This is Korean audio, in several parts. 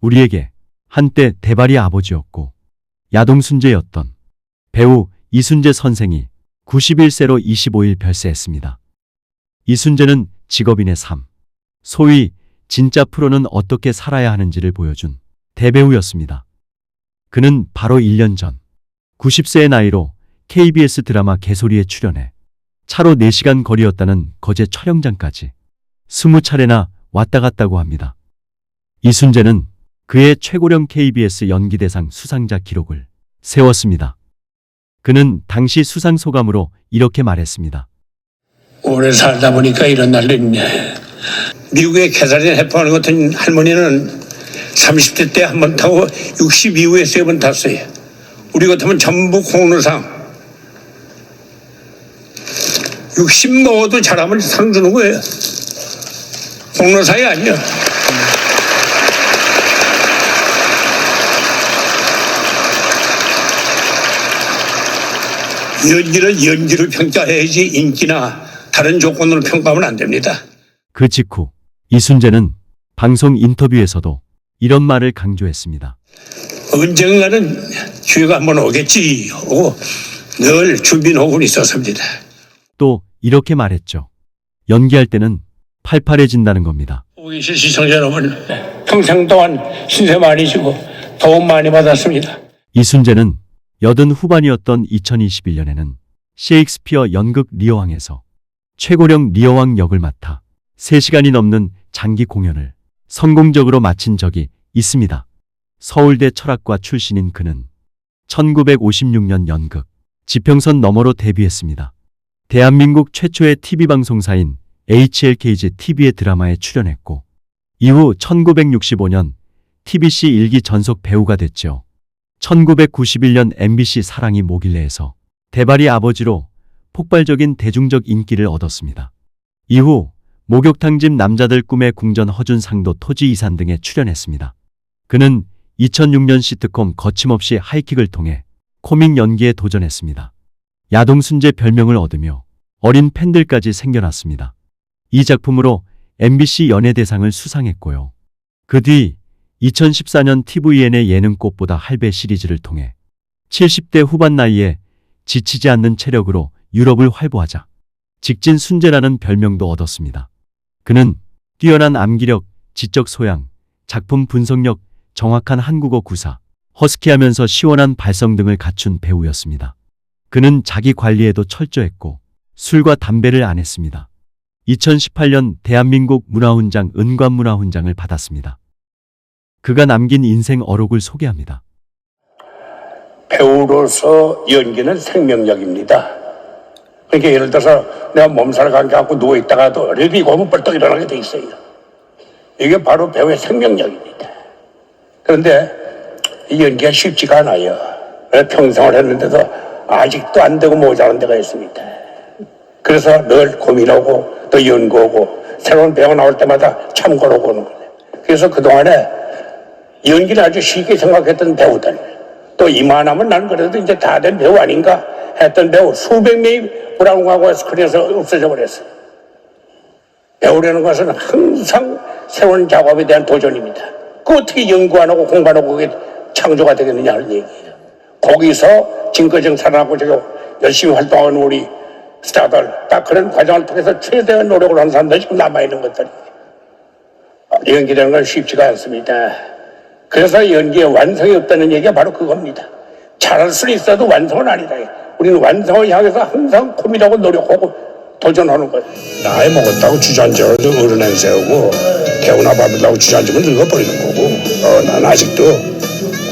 우리에게 한때 대발이 아버지였고 야동순재였던 배우 이순재 선생이 91세로 25일 별세했습니다. 이순재는 직업인의 삶, 소위 진짜 프로는 어떻게 살아야 하는지를 보여준 대배우였습니다. 그는 바로 1년 전 90세의 나이로 KBS 드라마 개소리에 출연해 차로 4시간 거리였다는 거제 촬영장까지 20차례나 왔다 갔다고 합니다. 이순재는 그의 최고령 KBS 연기대상 수상자 기록을 세웠습니다. 그는 당시 수상 소감으로 이렇게 말했습니다. 오래 살다 보니까 이런 날도 있네. 미국에 캐사린 해프하는 같은 할머니는 30대 때 한 번 타고 60 이후에 세 번 탔어요. 우리 같으면 전부 공로상. 60 먹어도 잘하면 상 주는 거예요. 공로상이 아니야. 연기를 연기로 평가해야지 인기나 다른 조건으로 평가하면 안 됩니다. 그 직후 이순재는 방송 인터뷰에서도 이런 말을 강조했습니다. 언젠가는 기회가 한번 오겠지 하고 늘 준비하고 있었습니다. 또 이렇게 말했죠. 연기할 때는 팔팔해진다는 겁니다. 계신 시청자 여러분 평생 동안 신세 많이 지고 도움 많이 받았습니다. 이순재는 여든 후반이었던 2021년에는 셰익스피어 연극 리어왕에서 최고령 리어왕 역을 맡아 3시간이 넘는 장기 공연을 성공적으로 마친 적이 있습니다. 서울대 철학과 출신인 그는 1956년 연극 지평선 너머로 데뷔했습니다. 대한민국 최초의 TV방송사인 HLKG TV의 드라마에 출연했고 이후 1965년 TBC 일기 전속 배우가 됐죠. 1991년 MBC 사랑이 뭐길래에서 대발이 아버지로 폭발적인 대중적 인기를 얻었습니다. 이후 목욕탕집 남자들 꿈의 궁전 허준상도 토지 이산 등에 출연했습니다. 그는 2006년 시트콤 거침없이 하이킥을 통해 코믹 연기에 도전했습니다. 야동순재 별명을 얻으며 어린 팬들까지 생겨났습니다. 이 작품으로 MBC 연예대상을 수상했고요. 그 뒤 2014년 TVN의 예능 꽃보다 할배 시리즈를 통해 70대 후반 나이에 지치지 않는 체력으로 유럽을 활보하자 직진 순재라는 별명도 얻었습니다. 그는 뛰어난 암기력, 지적 소양, 작품 분석력, 정확한 한국어 구사, 허스키하면서 시원한 발성 등을 갖춘 배우였습니다. 그는 자기 관리에도 철저했고 술과 담배를 안 했습니다. 2018년 대한민국 문화훈장 은관문화훈장을 받았습니다. 그가 남긴 인생 어록을 소개합니다. 배우로서 연기는 생명력입니다. 그러니까 예를 들어서 내가 몸살 감겨갖고 누워있다가도 이렇게 고면 벌떡 일어나게 돼 있어요. 이게 바로 배우의 생명력입니다. 그런데 이 연기가 쉽지가 않아요. 평생을 했는데도 아직도 안 되고 모자란 데가 있습니다. 그래서 늘 고민하고 또 연구하고 새로운 배우가 나올 때마다 참고하고 오는 거예요. 그래서 그동안에 연기를 아주 쉽게 생각했던 배우들 또 이만하면 난 그래도 이제 다 된 배우 아닌가 했던 배우 수백 명이 브라운하고 스크린에서 없어져 버렸어요. 배우라는 것은 항상 새로운 작업에 대한 도전입니다. 그 어떻게 연구 안 하고 공부 안 하고 그게 창조가 되겠느냐 하는 얘기예요. 거기서 진거정 살아나고 저기 열심히 활동하는 우리 스타들 딱 그런 과정을 통해서 최대한 노력을 하는 사람들이 지금 남아있는 것들이 연기라는 건 쉽지가 않습니다. 그래서 연기에 완성이 없다는 얘기가 바로 그겁니다. 잘할 수는 있어도 완성은 아니다. 우리는 완성을 향해서 항상 고민하고 노력하고 도전하는 거예요. 나이 먹었다고 주저앉아도 어른 행세하고 개우나 받으려고 주저앉으면 늙어버리는 거고 어, 난 아직도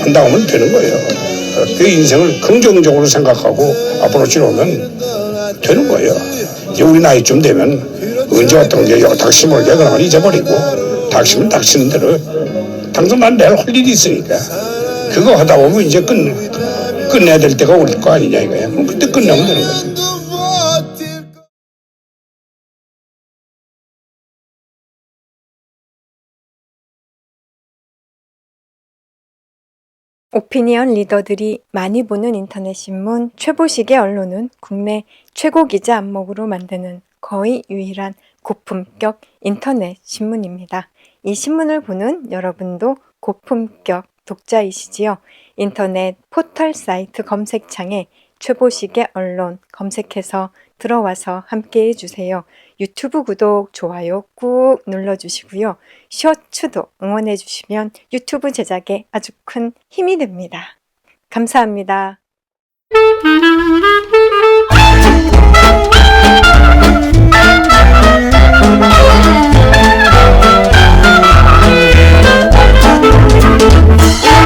한다고 하면 되는 거예요. 어, 그 인생을 긍정적으로 생각하고 앞으로 치러오면 되는 거예요. 이제 우리 나이쯤 되면 언제 어떤 게 닥치면 게 그러면 잊어버리고 닥치면 닥치는 대로 당장 난 내일 할 일이 있으니까 그거 하다 보면 이제 끝, 끝내야 될 때가 올 거 아니냐 이거야. 그럼 그때 끝내면 되는 거지. 오피니언 리더들이 많이 보는 인터넷 신문 최보식의 언론은 국내 최고 기자 안목으로 만드는 거의 유일한 고품격 인터넷 신문입니다. 이 신문을 보는 여러분도 고품격 독자이시지요. 인터넷 포털 사이트 검색창에 최보식의 언론 검색해서 들어와서 함께 해주세요. 유튜브 구독, 좋아요 꾹 눌러주시고요. 쇼츠도 응원해주시면 유튜브 제작에 아주 큰 힘이 됩니다. 감사합니다.